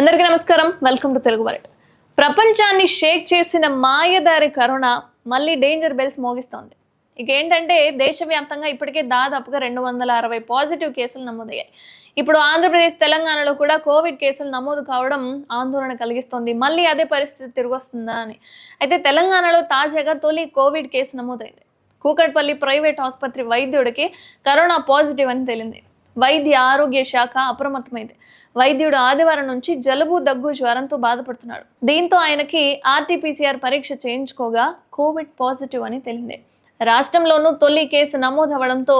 అందరికీ నమస్కారం. Welcome to Telugu world ప్రపంచాన్ని షేక్ చేసిన మాయదారి కరోనా మళ్ళీ డేంజర్ బెల్స్ మోగిస్తోంది. ఇక ఏంటంటే దేశవ్యాప్తంగా ఇప్పటికే దాదాపుగా రెండు వందల అరవై పాజిటివ్ కేసులు నమోదయ్యాయి. ఇప్పుడు ఆంధ్రప్రదేశ్ తెలంగాణలో కూడా కోవిడ్ కేసులు నమోదు కావడం ఆందోళన కలిగిస్తోంది. మళ్ళీ అదే పరిస్థితి తిరిగొస్తుందా అని. అయితే తెలంగాణలో తాజాగా తొలి కోవిడ్ కేసు నమోదైంది. కూకట్పల్లి ప్రైవేట్ ఆసుపత్రి వైద్యుడికి కరోనా పాజిటివ్ అని తేలింది. వైద్య ఆరోగ్య శాఖ అప్రమత్తమైంది. వైద్యుడు ఆదివారం నుంచి జలుబు దగ్గు జ్వరంతో బాధపడుతున్నాడు. దీంతో ఆయనకి ఆర్టీపీసీఆర్ పరీక్ష చేయించుకోగా కోవిడ్ పాజిటివ్ అని తేలింది. రాష్ట్రంలోనూ తొలి కేసు నమోదవడంతో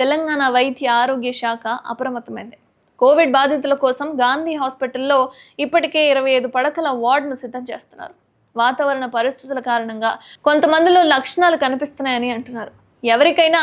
తెలంగాణ వైద్య ఆరోగ్య శాఖ అప్రమత్తమైంది. కోవిడ్ బాధితుల కోసం గాంధీ హాస్పిటల్లో ఇప్పటికే ఇరవై ఐదు పడకల వార్డును సిద్ధం చేస్తున్నారు. వాతావరణ పరిస్థితుల కారణంగా కొంతమందిలో లక్షణాలు కనిపిస్తున్నాయని అంటున్నారు. ఎవరికైనా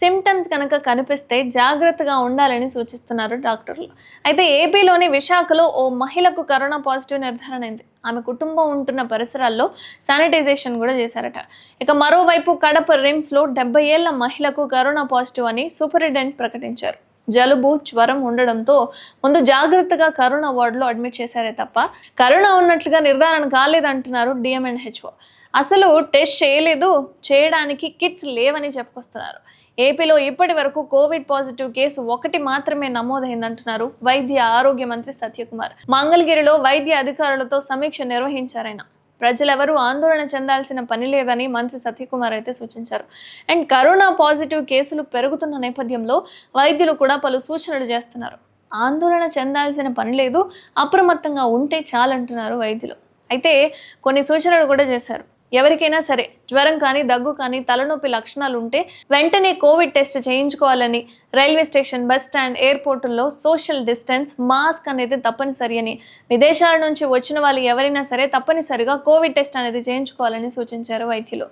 సిమ్టమ్స్ కనుక కనిపిస్తే జాగ్రత్తగా ఉండాలని సూచిస్తున్నారు డాక్టర్లు. అయితే ఏపీలోని విశాఖలో ఓ మహిళకు కరోనా పాజిటివ్ నిర్ధారణ అయింది. ఆమె కుటుంబం ఉంటున్న పరిసరాల్లో శానిటైజేషన్ కూడా చేశారట. ఇక మరోవైపు కడప రిమ్స్లో డెబ్బై ఏళ్ళ మహిళకు కరోనా పాజిటివ్ అని సూపరింటెండెంట్ ప్రకటించారు. జలుబు జ్వరం ఉండడంతో ముందు జాగ్రత్తగా కరోనా వార్డులో అడ్మిట్ చేశారే తప్ప కరోనా ఉన్నట్లుగా నిర్ధారణ కాలేదంటున్నారు డిఎంఎన్హెచ్ఓ. అసలు టెస్ట్ చేయలేదు చేయడానికి కిట్స్ లేవని చెప్పుకొస్తున్నారు. ఏపీలో ఇప్పటి వరకు కోవిడ్ పాజిటివ్ కేసు ఒకటి మాత్రమే నమోదైందంటున్నారు వైద్య ఆరోగ్య మంత్రి సత్యకుమార్. మంగళగిరిలో వైద్య అధికారులతో సమీక్ష నిర్వహించారాయన ప్రజలెవరూ ఆందోళన చెందాల్సిన పని లేదని మంత్రి సత్యకుమార్ అయితే సూచించారు. అండ్ కరోనా పాజిటివ్ కేసులు పెరుగుతున్న నేపథ్యంలో వైద్యులు కూడా పలు సూచనలు చేస్తున్నారు. ఆందోళన చెందాల్సిన పని లేదు అప్రమత్తంగా ఉంటే చాలంటున్నారు వైద్యులు. అయితే కొన్ని సూచనలు కూడా చేశారు. ఎవరికైనా సరే జ్వరం కానీ దగ్గు కానీ తలనొప్పి లక్షణాలు ఉంటే వెంటనే కోవిడ్ టెస్ట్ చేయించుకోవాలని రైల్వే స్టేషన్ బస్ స్టాండ్ ఎయిర్పోర్టుల్లో సోషల్ డిస్టెన్స్ మాస్క్ అనేది తప్పనిసరి అని విదేశాల నుంచి వచ్చిన వాళ్ళు ఎవరైనా సరే తప్పనిసరిగా కోవిడ్ టెస్ట్ అనేది చేయించుకోవాలని సూచించారు వైద్యులు.